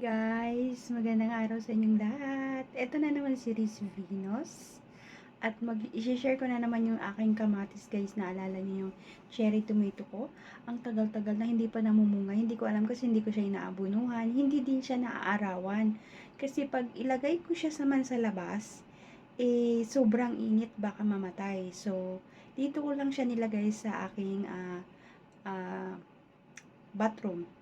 guys! Magandang araw sa inyong lahat. Ito na naman si Riz Venus. At mag-share ko na naman yung aking kamatis guys. Naalala niyo yung cherry tomato ko. Ang tagal-tagal na hindi pa namumunga. Hindi ko alam kasi hindi ko siya inaabunuhan. Hindi din siya naaarawan. Kasi pag ilagay ko siya saman sa labas, eh sobrang init baka mamatay. So, dito ko lang siya nilagay sa aking ah ah, bathroom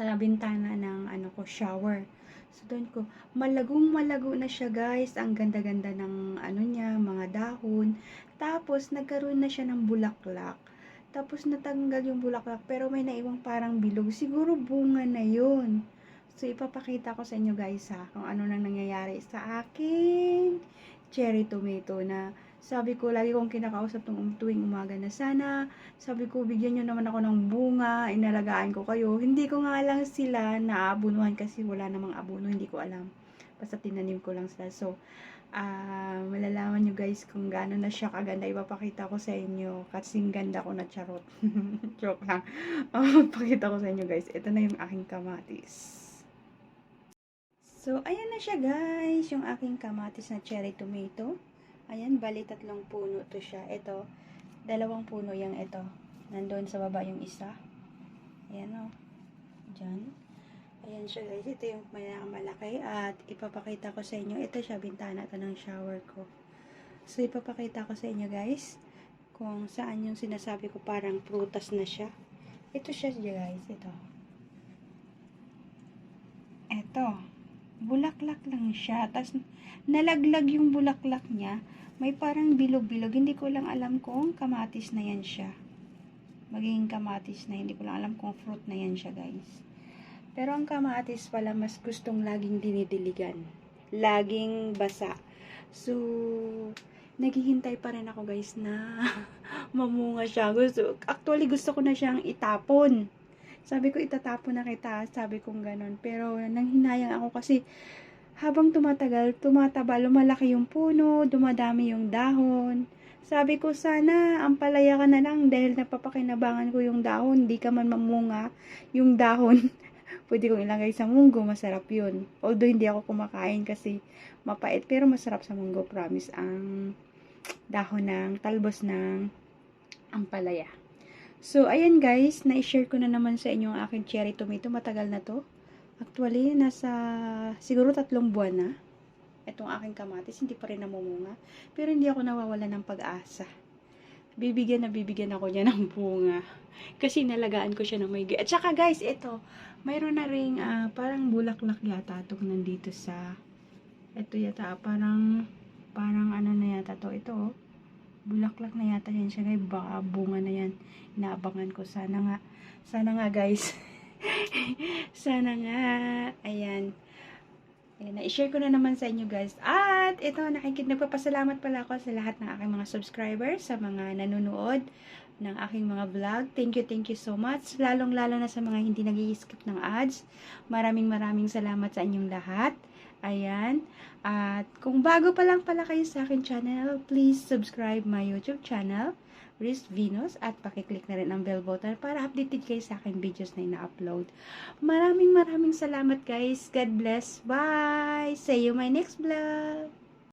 sa bintana ng ano ko shower. So doon ko malagong malago na siya guys. Ang ganda-ganda ng ano niya, mga dahon. Tapos nagkaroon na siya ng bulaklak. Tapos natanggal yung bulaklak pero may naiwang parang bilog. Siguro bunga na yun. So ipapakita ko sa inyo guys ha kung ano nang nangyayari sa aking cherry tomato na sabi ko, lagi kong kinakausap ng tuwing umaga na sana, sabi ko, bigyan nyo naman ako ng bunga, inalagaan ko kayo. Hindi ko nga lang sila naabunuhan kasi wala namang abuno, hindi ko alam. Basta tinanim ko lang sila. So, ah malalaman nyo guys kung gaano na siya kaganda. Ipapakita ko sa inyo. Kasing ganda ko na charot. Joke lang. Oh, pakita ko sa inyo guys. Ito na yung aking kamatis. So, ayan na siya guys. Yung aking kamatis na cherry tomato. Ayan, bali tatlong puno to siya. Ito, dalawang puno yung ito. Nandun sa baba yung isa. Ayan o. Oh. Diyan. Ayan siya guys. Ito yung malaki. At ipapakita ko sa inyo. Ito siya, bintana to ng shower ko. So, ipapakita ko sa inyo guys. Kung saan yung sinasabi ko parang prutas na siya. Ito siya guys. Ito. Ito. Bulaklak lang siya. Tapos, nalaglag yung bulaklak niya may parang bilog-bilog. Hindi ko lang alam kung kamatis na yan siya. Magiging kamatis na. Hindi ko lang alam kung fruit na yan siya, guys. Pero ang kamatis pala, mas gustong laging dinidiligan. Laging basa. So, naghihintay pa rin ako, guys, na mamunga siya. Gusto, actually, gusto ko na siyang itapon. Sabi ko, itatapon na kita. Sabi kong ganon. Pero, nanghinayang ako kasi habang tumatagal, tumataba, lumalaki yung puno, dumadami yung dahon. Sabi ko, sana ang palaya ka na lang dahil napapakinabangan ko yung dahon, di ka man mamunga yung dahon. Pwede kong ilagay sa munggo, masarap yun. Although hindi ako kumakain kasi mapait, pero masarap sa munggo, promise, ang dahon ng talbos ng ampalaya. So, ayan guys, na-share ko na naman sa inyo ang aking cherry tomato. Matagal na to. Actually, nasa siguro tatlong buwan na itong aking kamatis. Hindi pa rin namumunga. Pero hindi ako nawawala ng pag-asa. Bibigyan na bibigyan ako niya ng bunga. Kasi nalagaan ko siya ng may... At saka guys, ito, mayroon na ring uh, parang bulaklak yata itong nandito sa... Ito yata, parang... Parang ano na yata to Ito, oh. Bulaklak na yata yan siya. Guys, baka bunga na yan. Inaabangan ko. Sana nga. Sana nga guys. Sana nga. Ayan. Ayan, na-share ko na naman sa inyo guys. At ito, nakikit, nagpapasalamat pala ako sa lahat ng aking mga subscribers, sa mga nanonood ng aking mga vlog. Thank you, thank you so much. Lalong-lalo na sa mga hindi nag skip ng ads. Maraming maraming salamat sa inyong lahat. Ayan. At kung bago pa lang pala kayo sa akin channel, please subscribe my YouTube channel. Riz Venus at pakiclick na rin ang bell button para updated kayo sa aking videos na ina-upload. Maraming maraming salamat guys. God bless. Bye! See you my next vlog.